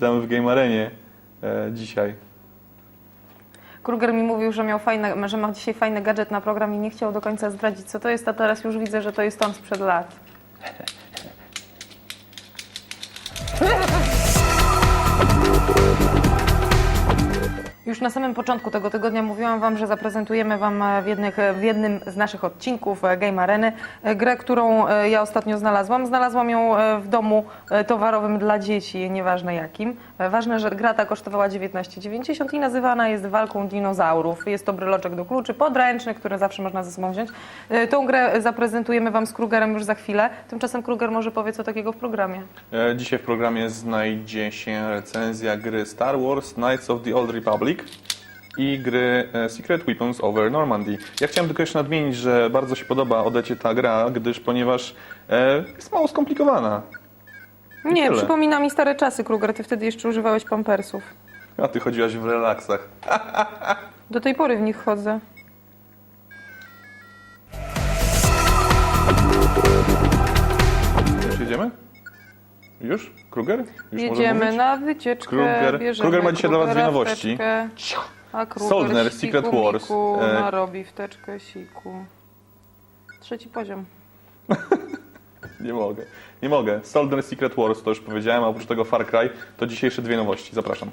Witamy w Game Arenie e, dzisiaj. Kruger mi mówił, że miał fajne, że ma dzisiaj fajny gadżet na program i nie chciał do końca zdradzić, co to jest, a teraz już widzę, że to jest on sprzed lat. Już na samym początku tego tygodnia mówiłam Wam, że zaprezentujemy Wam e, w, jednych, w jednym z naszych odcinków e, Game Areny e, grę, którą e, ja ostatnio znalazłam. Znalazłam ją e, w domu e, towarowym dla dzieci, nieważne jakim. E, Ważne, że gra ta kosztowała 19,90 i nazywana jest Walką Dinozaurów. Jest to bryloczek do kluczy, podręczny, który zawsze można ze sobą wziąć. E, Tą grę zaprezentujemy Wam z Krugerem już za chwilę. Tymczasem Kruger może powie, co takiego w programie. E, Dzisiaj w programie znajdzie się recenzja gry Star Wars Knights of the Old Republic i gry e, Secret Weapons over Normandy. Ja chciałem tylko jeszcze nadmienić, że bardzo się podoba Odecie ta gra, gdyż ponieważ e, jest mało skomplikowana. Nie, tyle. przypomina mi stare czasy, Kruger. Ty wtedy jeszcze używałeś pampersów. A ty chodziłaś w relaksach. Do tej pory w nich chodzę. Już jedziemy? Już? Kruger? Już Jedziemy na wycieczkę. Kruger- bierzemy Kruger ma dzisiaj dla was dwie Krugera nowości. A Kruger Soldner, siku, Secret Wars. Miku, E, narobi w teczkę siku. Trzeci poziom. Nie mogę. Nie mogę. Soldier Secret Wars to już powiedziałem, a oprócz tego Far Cry to dzisiejsze dwie nowości. Zapraszam.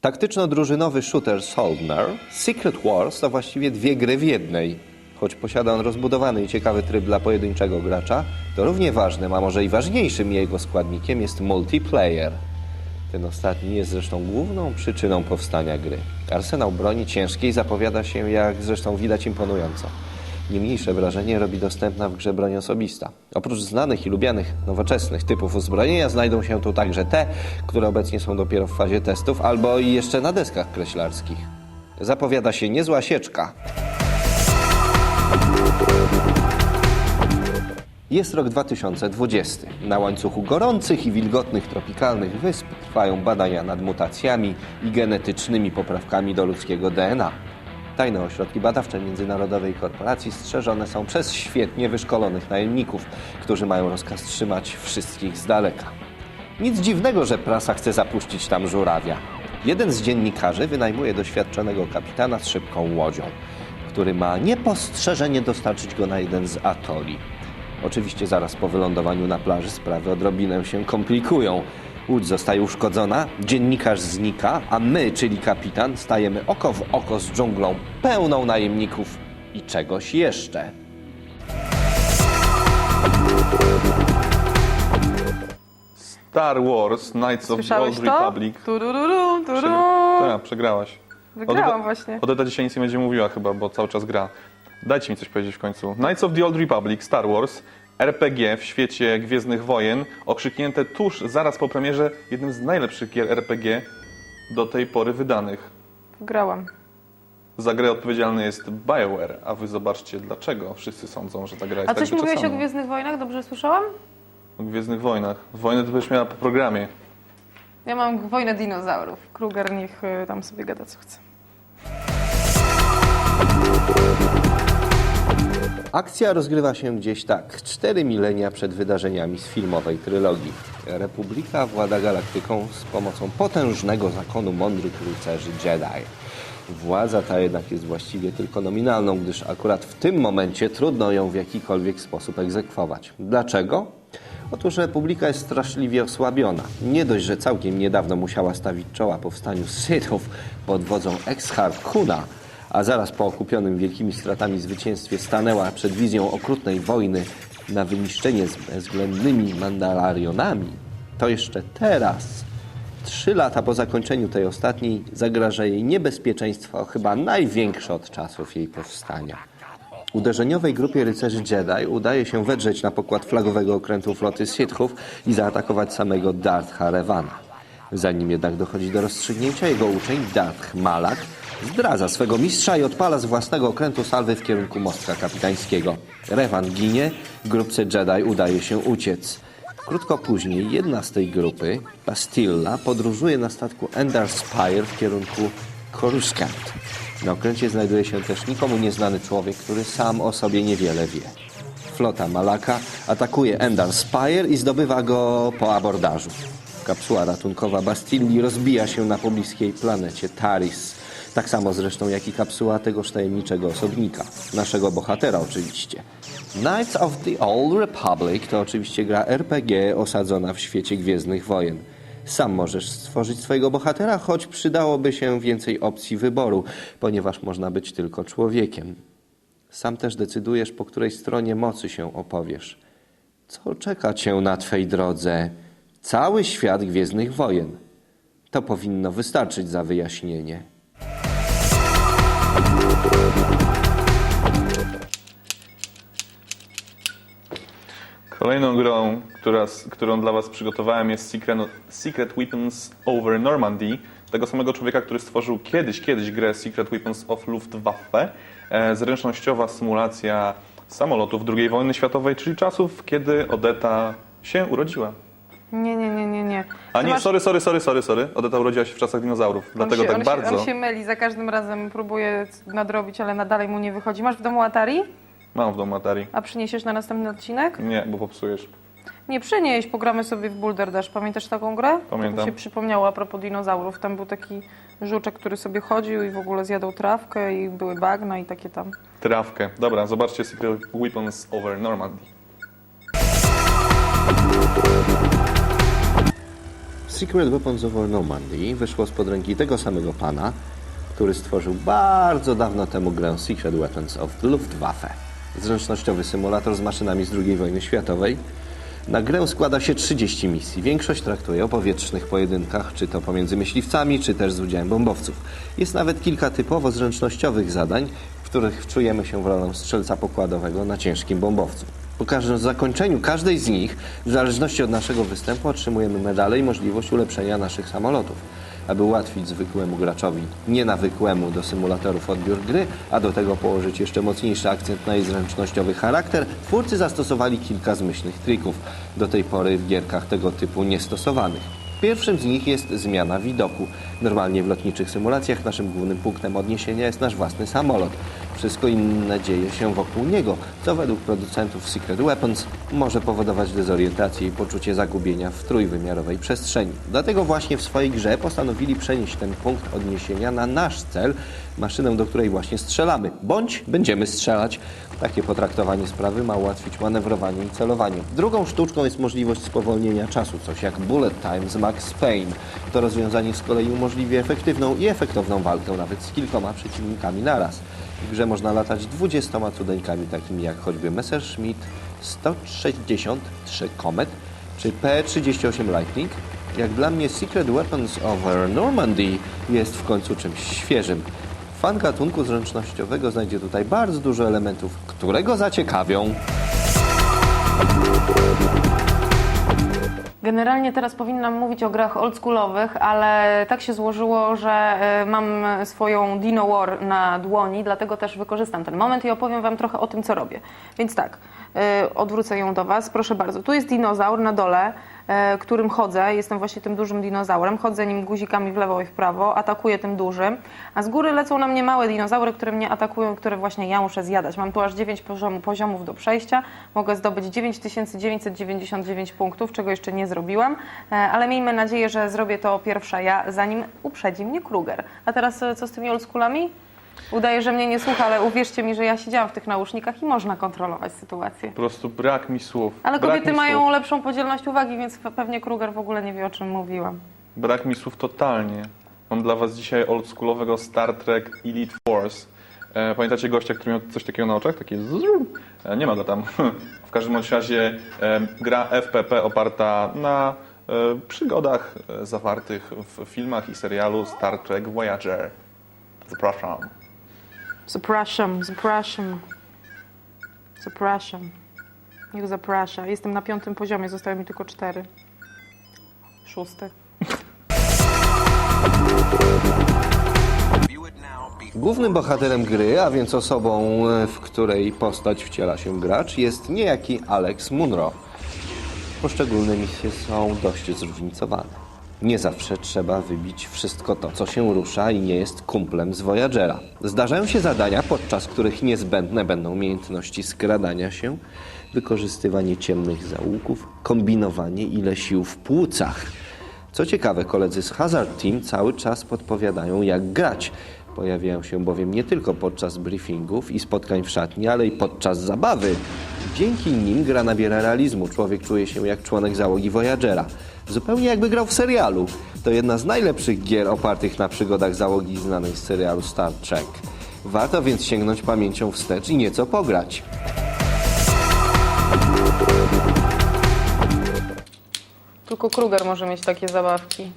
Taktyczno-drużynowy shooter Soldner Secret Wars to właściwie dwie gry w jednej. Choć posiada on rozbudowany i ciekawy tryb dla pojedynczego gracza, to równie ważnym, a może i ważniejszym jego składnikiem jest multiplayer. Ten ostatni jest zresztą główną przyczyną powstania gry. Arsenał broni ciężkiej zapowiada się, jak zresztą widać, imponująco. Nie mniejsze wrażenie robi dostępna w grze broń osobista. Oprócz znanych i lubianych nowoczesnych typów uzbrojenia znajdą się tu także te, które obecnie są dopiero w fazie testów albo i jeszcze na deskach kreślarskich. Zapowiada się niezła sieczka. Jest rok 2020. Na łańcuchu gorących i wilgotnych tropikalnych wysp trwają badania nad mutacjami i genetycznymi poprawkami do ludzkiego DNA. Tajne ośrodki badawcze międzynarodowej korporacji strzeżone są przez świetnie wyszkolonych najemników, którzy mają rozkaz trzymać wszystkich z daleka. Nic dziwnego, że prasa chce zapuścić tam żurawia. Jeden z dziennikarzy wynajmuje doświadczonego kapitana z szybką łodzią, który ma niepostrzeżenie dostarczyć go na jeden z atoli. Oczywiście zaraz po wylądowaniu na plaży sprawy odrobinę się komplikują. Łódź zostaje uszkodzona, dziennikarz znika, a my, czyli kapitan, stajemy oko w oko z dżunglą pełną najemników i czegoś jeszcze. Star Wars Knights of the Old to? Republic. Turururu, Przegra- turu. Tak, przegrałaś. Wygrałam właśnie. Odeta dzisiaj nic nie będzie mówiła chyba, bo cały czas gra. Dajcie mi coś powiedzieć w końcu. Knights of the Old Republic, Star Wars, RPG w świecie Gwiezdnych Wojen, okrzyknięte tuż zaraz po premierze jednym z najlepszych gier RPG do tej pory wydanych. Wygrałam. Za grę odpowiedzialny jest BioWare, a wy zobaczcie dlaczego wszyscy sądzą, że ta gra jest A tak coś mówiłeś o wyczesana. Gwiezdnych Wojnach? Dobrze słyszałam? O Gwiezdnych Wojnach. Wojnę to będziesz miała po programie. Ja mam wojnę dinozaurów. Kruger niech y, tam sobie gada co chce. Akcja rozgrywa się gdzieś tak, cztery milenia przed wydarzeniami z filmowej trylogii. Republika włada galaktyką z pomocą potężnego zakonu mądrych rycerzy Jedi. Władza ta jednak jest właściwie tylko nominalną, gdyż akurat w tym momencie trudno ją w jakikolwiek sposób egzekwować. Dlaczego? Otóż Republika jest straszliwie osłabiona. Nie dość, że całkiem niedawno musiała stawić czoła powstaniu Sithów pod wodzą Exhard Kuna, a zaraz po okupionym wielkimi stratami zwycięstwie stanęła przed wizją okrutnej wojny na wyniszczenie z bezwzględnymi Mandalarionami, to jeszcze teraz, trzy lata po zakończeniu tej ostatniej, zagraża jej niebezpieczeństwo chyba największe od czasów jej powstania. Uderzeniowej grupie rycerzy Jedi udaje się wedrzeć na pokład flagowego okrętu floty Sithów i zaatakować samego Darth Harevana. Zanim jednak dochodzi do rozstrzygnięcia, jego uczeń Darth Malak zdradza swego mistrza i odpala z własnego okrętu salwy w kierunku mostka kapitańskiego. Revan ginie, grupce Jedi udaje się uciec. Krótko później jedna z tej grupy, Bastilla, podróżuje na statku Endar Spire w kierunku Coruscant. Na okręcie znajduje się też nikomu nieznany człowiek, który sam o sobie niewiele wie. flota Malaka atakuje Endar Spire i zdobywa go po abordażu. Kapsuła ratunkowa Bastilli rozbija się na pobliskiej planecie Taris. Tak samo zresztą jak i kapsuła tegoż tajemniczego osobnika. Naszego bohatera oczywiście. Knights of the Old Republic to oczywiście gra RPG osadzona w świecie Gwiezdnych Wojen. Sam możesz stworzyć swojego bohatera, choć przydałoby się więcej opcji wyboru, ponieważ można być tylko człowiekiem. Sam też decydujesz, po której stronie mocy się opowiesz. Co czeka cię na twej drodze? Cały świat Gwiezdnych Wojen. To powinno wystarczyć za wyjaśnienie. Kolejną grą, która, którą dla Was przygotowałem jest Secret, Secret Weapons Over Normandy, tego samego człowieka, który stworzył kiedyś, kiedyś grę Secret Weapons of Luftwaffe, e, zręcznościowa symulacja samolotów II wojny światowej, czyli czasów, kiedy Odeta się urodziła. Nie, nie, nie, nie, nie. A Ty nie, masz- sorry, sorry, sorry, sorry, sorry. Odeta urodziła się w czasach dinozaurów, on dlatego się, tak on bardzo. Się, on się myli, za każdym razem próbuje nadrobić, ale nadal mu nie wychodzi. Masz w domu Atari? Mam w domu Atari. A przyniesiesz na następny odcinek? Nie, bo popsujesz. Nie przynieś, pogramy sobie w Boulder Dash. Pamiętasz taką grę? Pamiętam. To mi się przypomniało a propos dinozaurów. Tam był taki żuczek, który sobie chodził i w ogóle zjadał trawkę i były bagna i takie tam. Trawkę. Dobra, zobaczcie Secret Weapons Over Normandy. Secret Weapons of Normandy wyszło spod ręki tego samego pana, który stworzył bardzo dawno temu grę Secret Weapons of Luftwaffe. Zręcznościowy symulator z maszynami z II wojny światowej. Na grę składa się 30 misji. Większość traktuje o powietrznych pojedynkach, czy to pomiędzy myśliwcami, czy też z udziałem bombowców. Jest nawet kilka typowo zręcznościowych zadań, w których wczujemy się w rolę strzelca pokładowego na ciężkim bombowcu. Po każdym zakończeniu każdej z nich, w zależności od naszego występu, otrzymujemy medale i możliwość ulepszenia naszych samolotów. Aby ułatwić zwykłemu graczowi, nienawykłemu do symulatorów odbiór gry, a do tego położyć jeszcze mocniejszy akcent na jej zręcznościowy charakter, twórcy zastosowali kilka zmyślnych trików, do tej pory w gierkach tego typu niestosowanych. Pierwszym z nich jest zmiana widoku. Normalnie w lotniczych symulacjach naszym głównym punktem odniesienia jest nasz własny samolot. Wszystko inne dzieje się wokół niego, co według producentów Secret Weapons może powodować dezorientację i poczucie zagubienia w trójwymiarowej przestrzeni. Dlatego właśnie w swojej grze postanowili przenieść ten punkt odniesienia na nasz cel, maszynę, do której właśnie strzelamy, bądź będziemy strzelać. Takie potraktowanie sprawy ma ułatwić manewrowanie i celowanie. Drugą sztuczką jest możliwość spowolnienia czasu, coś jak bullet time z Max Payne. To rozwiązanie z kolei umożliwi efektywną i efektowną walkę nawet z kilkoma przeciwnikami naraz. W grze można latać 20 cudeńkami takimi jak choćby Messerschmitt 163 Comet czy P-38 Lightning. Jak dla mnie Secret Weapons over Normandy jest w końcu czymś świeżym. Fan gatunku zręcznościowego znajdzie tutaj bardzo dużo elementów, które go zaciekawią. Generalnie teraz powinnam mówić o grach oldschoolowych, ale tak się złożyło, że e, mam swoją Dino War na dłoni, dlatego też wykorzystam ten moment i opowiem Wam trochę o tym, co robię. Więc tak, e, odwrócę ją do Was. Proszę bardzo, tu jest dinozaur na dole, którym chodzę. Jestem właśnie tym dużym dinozaurem. Chodzę nim guzikami w lewo i w prawo, atakuję tym dużym, a z góry lecą na mnie małe dinozaury, które mnie atakują, które właśnie ja muszę zjadać. Mam tu aż 9 poziom, poziomów do przejścia. Mogę zdobyć 9999 punktów, czego jeszcze nie zrobiłam, e, ale miejmy nadzieję, że zrobię to pierwsza ja, zanim uprzedzi mnie Kruger. A teraz e, co z tymi oldschoolami? Udaje, że mnie nie słucha, ale uwierzcie mi, że ja siedziałam w tych nausznikach i można kontrolować sytuację. Po prostu brak mi słów. Ale brak kobiety mi mają Słów. lepszą podzielność uwagi, więc pe- pewnie Kruger w ogóle nie wie, o czym mówiłam. Brak mi słów totalnie. Mam dla was dzisiaj oldschoolowego Star Trek Elite Force. E, pamiętacie gościa, który miał coś takiego na oczach? Takie zzzum? e, Nie ma go tam. W każdym razie e, gra FPP oparta na przygodach zawartych w filmach i serialu Star Trek Voyager. Zapraszam. Zapraszam, zapraszam. Zapraszam. Niech zaprasza. Jestem na piątym poziomie, zostały mi tylko cztery. Szósty. Głównym bohaterem gry, a więc osobą, e, w której postać wciela się gracz, jest niejaki Alex Munro. Poszczególne misje są dość zróżnicowane. Nie zawsze trzeba wybić wszystko to, co się rusza i nie jest kumplem z Voyagera. Zdarzają się zadania, podczas których niezbędne będą umiejętności skradania się, wykorzystywanie ciemnych zaułków, kombinowanie ile sił w płucach. Co ciekawe, koledzy z Hazard Team cały czas podpowiadają, jak grać. Pojawiają się bowiem nie tylko podczas briefingów i spotkań w szatni, ale i podczas zabawy. Dzięki nim gra nabiera realizmu. Człowiek czuje się jak członek załogi Voyagera. Zupełnie jakby grał w serialu. To jedna z najlepszych gier opartych na przygodach załogi znanej z serialu Star Trek. Warto więc sięgnąć pamięcią wstecz i nieco pograć. Tylko Kruger może mieć takie zabawki.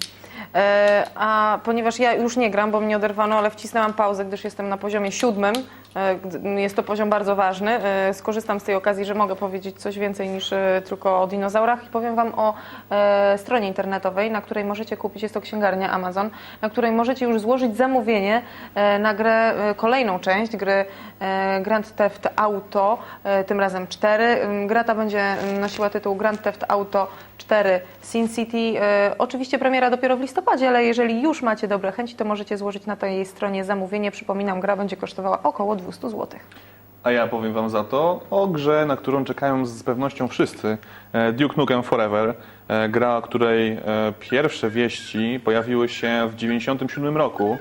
E, a ponieważ ja już nie gram, bo mnie oderwano, ale wcisnęłam pauzę, gdyż jestem na poziomie siódmym. E, jest to poziom bardzo ważny. E, skorzystam z tej okazji, że mogę powiedzieć coś więcej niż tylko o dinozaurach i powiem Wam o stronie internetowej, na której możecie kupić, jest to księgarnia Amazon, na której możecie już złożyć zamówienie na grę, kolejną część gry Grand Theft Auto, tym razem 4. Ym, Gra ta będzie nosiła tytuł Grand Theft Auto 4 Sin City. Oczywiście premiera dopiero w listopadzie, ale jeżeli już macie dobre chęci, to możecie złożyć na tej stronie zamówienie. Przypominam, gra będzie kosztowała około 200 zł. A ja powiem wam za to o grze, na którą czekają z pewnością wszyscy. E, Duke Nukem Forever. E, Gra, której e, pierwsze wieści pojawiły się w 1997 roku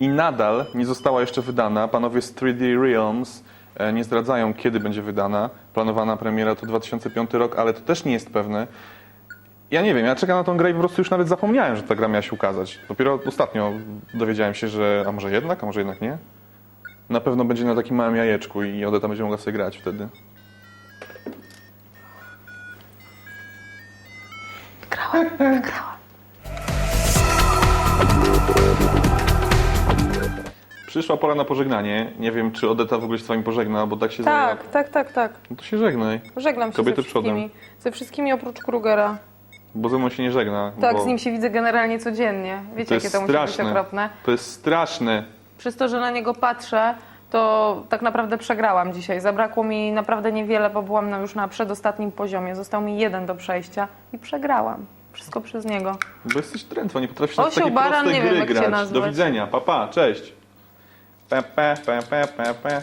i nadal nie została jeszcze wydana. Panowie z 3D Realms nie zdradzają, kiedy będzie wydana. Planowana premiera to 2005 rok, ale to też nie jest pewne. Ja nie wiem, ja czekam na tą grę i po prostu już nawet zapomniałem, że ta gra miała się ukazać. Dopiero ostatnio dowiedziałem się, że a może jednak, a może jednak nie. Na pewno będzie na takim małym jajeczku i Odeta będzie mogła sobie grać wtedy. Wygrałam, wygrałam. Przyszła pora na pożegnanie. Nie wiem, czy Odeta w ogóle się z wami pożegna, bo tak się. Tak, tak, tak, tak. No to się żegnaj, Żegnam się Kobiety ze wszystkimi. Ze wszystkimi oprócz Krugera. Bo ze mną się nie żegna. Tak, bo z nim się widzę generalnie codziennie. Wiecie, to jakie to musi być straszne. okropne. To jest straszne. Przez to, że na niego patrzę, to tak naprawdę przegrałam dzisiaj. Zabrakło mi naprawdę niewiele, bo byłam na, już na przedostatnim poziomie. Został mi jeden do przejścia i przegrałam. Wszystko przez niego. Bo jesteś drętwa, nie potrafisz na Osioł, takie baran, proste nie wiem, gry cię grać. Do widzenia, pa pa, cześć. Pe, pe, pe, pe, pe, pe.